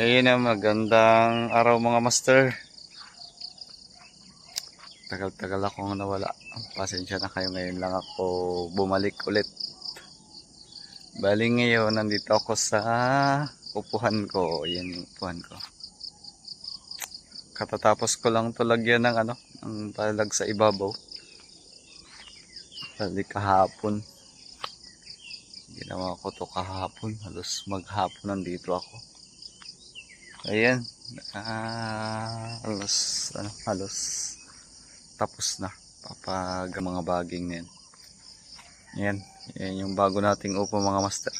Ayun na, magandang araw mga master. Tagal-tagal akong nawala. Pasensya na kayo ngayon lang ako bumalik ulit. Bali ngayon, nandito ako sa upuhan ko. Yan yung upuhan ko. Katatapos ko lang to lagyan ng ano, ng talag sa ibabaw. Bali kahapon. Ginawa ko to kahapon. Halos maghapon nandito ako. Ayan. Ah, halos, ano, halos tapos na. Papag mga baging na yan. Ayan. Ayan yung bago nating upo mga master.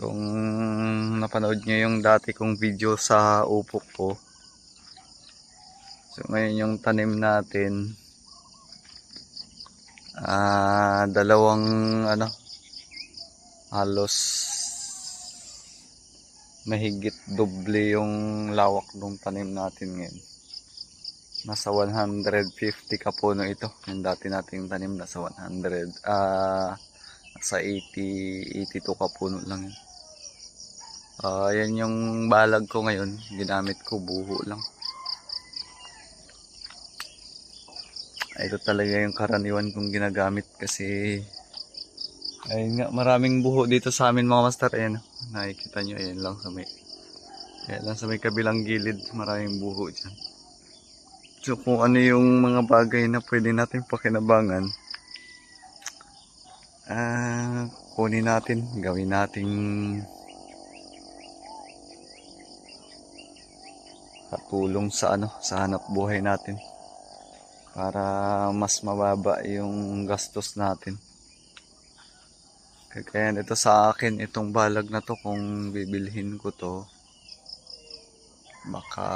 Kung napanood nyo yung dati kong video sa upo ko. So ngayon yung tanim natin. Ah, dalawang ano halos mahigit doble yung lawak ng tanim natin ngayon. Nasa 150 ka puno ito. Yung dati nating tanim nasa 100. Ah, nasa 80, 82 ka puno lang yun. Ah, yan yung balag ko ngayon. Ginamit ko buho lang. Ito talaga yung karaniwan kong ginagamit kasi ayun nga, maraming buho dito sa amin mga master. Ayan, nakikita nyo, ayan lang sa may ayan lang sa may kabilang gilid, maraming buho dyan. So kung ano yung mga bagay na pwede natin pakinabangan, ah, kunin natin, gawin nating katulong sa ano, sa hanap buhay natin para mas mababa yung gastos natin. Kaya ito sa akin, itong balag na to, kung bibilhin ko to, baka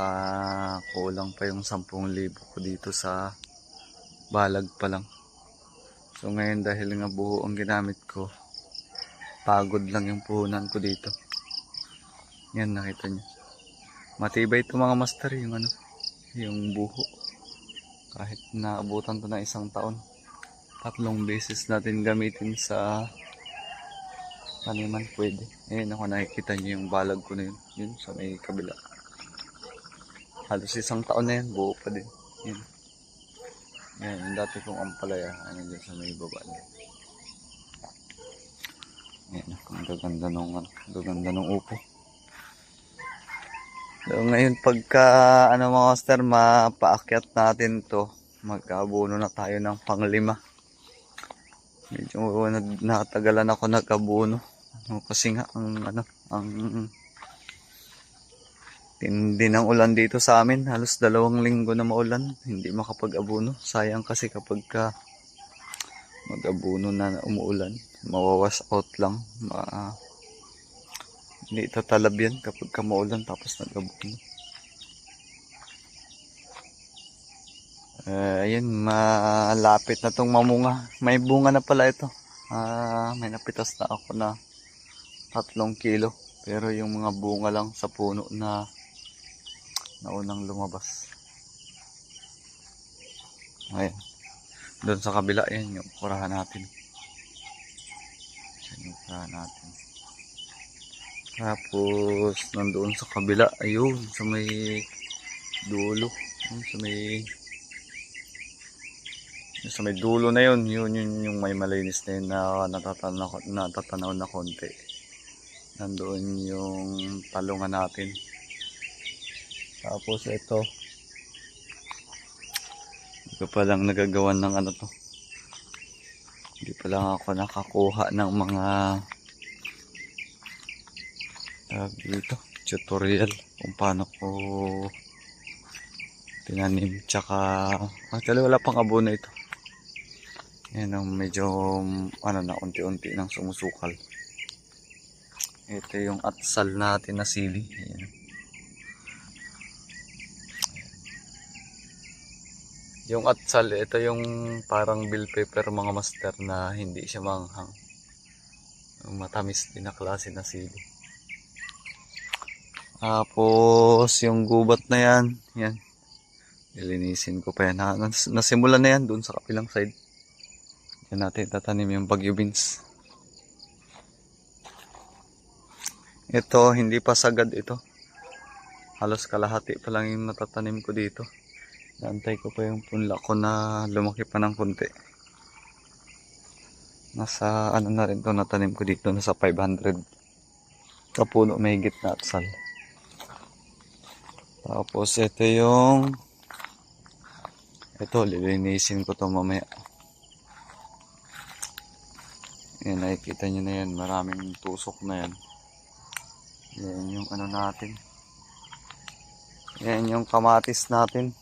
kulang pa yung 10,000 ko dito sa balag pa lang. So ngayon dahil nga buo ang ginamit ko, pagod lang yung puhunan ko dito. Yan nakita nyo. Matibay ito mga master yung ano, yung buho. Kahit naabutan to na isang taon. Tatlong beses natin gamitin sa taniman pwede. Ayun ako nakikita nyo yung balag ko na yun. Yun sa may kabila. Halos isang taon na yan. Buo pa din. Yun. Yan, yung dati kong ampalaya. Ano dyan sa may baba niya. Yan, ang gaganda nung, ano, gaganda nung upo. So, ngayon pagka ano mga master, mapaakyat natin to, magkabuno na tayo ng panglima. Medyo nag- natagalan ako nagkabuno. Ano, kasi nga ang ano, ang tindi ng ulan dito sa amin. Halos dalawang linggo na maulan. Hindi makapag-abuno. Sayang kasi kapag ka mag-abuno na umuulan, mawawas out lang. Ma hindi tatalab yan kapag ka maulan tapos nag-abuno. Eh, ayun, malapit na tong mamunga. May bunga na pala ito. Ah, may napitas na ako na tatlong kilo. Pero yung mga bunga lang sa puno na naunang lumabas. Ayan. Doon sa kabila, yan yung kurahan natin. Yan yung kurahan natin. Tapos, nandoon sa kabila, ayun, sa may dulo. Ayun, sa may sa may dulo na yun, yun, yun yung may malinis na yun na natatanaw, natatanaw na konti. Nandoon yung talungan natin. Tapos ito, hindi ko pa lang nagagawan ng ano to. Hindi pa lang ako nakakuha ng mga tawag dito, tutorial kung paano ko tinanim. Tsaka, actually wala pang abono ito. Yan ang medyo, ano na, unti-unti nang sumusukal. Ito yung atsal natin na sili. Ayan. Yung atsal, ito yung parang bill paper mga master na hindi siya manghang. Matamis din na klase na sili. Tapos, yung gubat na yan, yan. Ilinisin ko pa yan. Nas- nasimulan na yan doon sa kapilang side. Yan natin tatanim yung bagyo beans. Ito, hindi pa sagad ito. Halos kalahati pa lang yung natatanim ko dito. Naantay ko pa yung punla ko na lumaki pa ng kunti. Nasa ano na rin to natanim ko dito, nasa 500 kapuno may na atsal. Tapos ito yung ito, lilinisin ko to mamaya. Yan, nakikita nyo na yan. Maraming tusok na yan. Yan yung ano natin. Yan yung kamatis natin.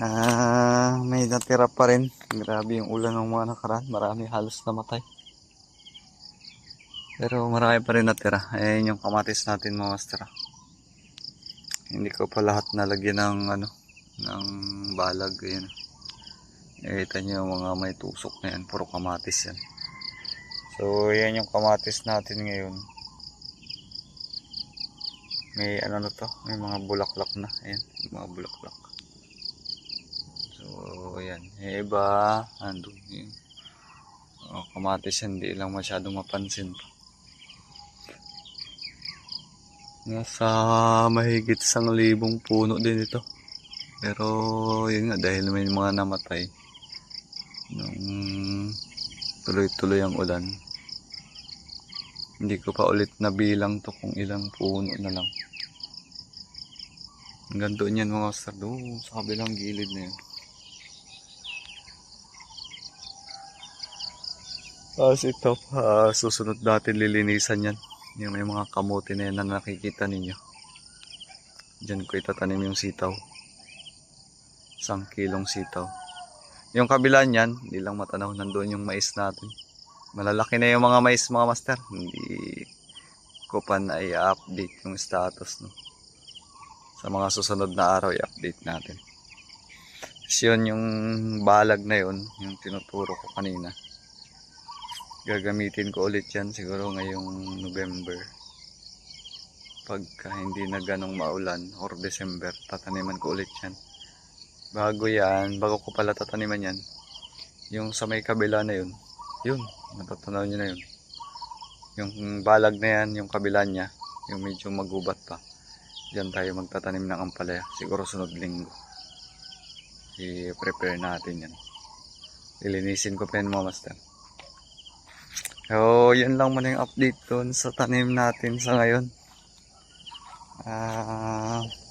Ah, may natira pa rin. Grabe yung ulan ng mga nakaraan. Marami halos namatay. Pero marami pa rin natira. Ayan yung kamatis natin mga master. Hindi ko pa lahat nalagyan ng ano, ng balag. Ayan. Nakita nyo yung mga may tusok na yan. Puro kamatis yan. So, yan yung kamatis natin ngayon. May ano na to, may mga bulaklak na. Ayan, mga bulaklak. So, ayan. Yung iba, andun yun. Oh, kamatis hindi lang masyadong mapansin pa. Nasa mahigit sang libong puno din ito. Pero, yun nga, dahil may mga namatay. Nung tuloy-tuloy ang ulan. Hindi ko pa ulit nabilang to kung ilang puno na lang. Hanggang doon yan mga. Doon sa kabilang gilid na yun. Tapos ito, ah, susunod natin lilinisan yan. Yung may mga kamote na yan na nakikita ninyo. Diyan ko itatanim yung sitaw. Isang kilong sitaw. Yung kabila niyan, hindi lang matanaw, nandoon yung mais natin. Malalaki na yung mga mais mga master. Hindi ko pa na i-update yung status. No? Sa mga susunod na araw, i-update natin. Tapos yun, yung balag na yun, yung tinuturo ko kanina. Gagamitin ko ulit yan siguro ngayong November. Pagka hindi na ganong maulan or December, tataniman ko ulit yan. Bago yan, bago ko pala tataniman yan, yung sa may kabila na yun, yun, matatanaw nyo na yun. Yung balag na yan, yung kabila niya, yung medyo magubat pa. Diyan tayo magtatanim ng ampalaya. Siguro sunod linggo. I-prepare natin yan. Ilinisin ko pa yan mga master. So, yun lang muna yung update doon sa tanim natin sa ngayon. Ah... kapag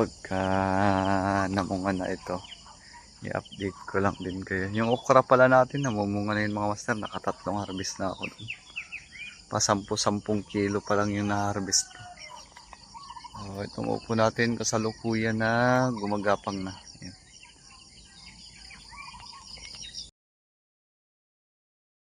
uh, namunga na ito i-update ko lang din kayo. Yung okra pala natin namumunga na yun mga master. Nakatatlong harvest na ako dun. Pa 10-10 kilo pa lang yung na-harvest oh, itong upo natin kasalukuyan na gumagapang na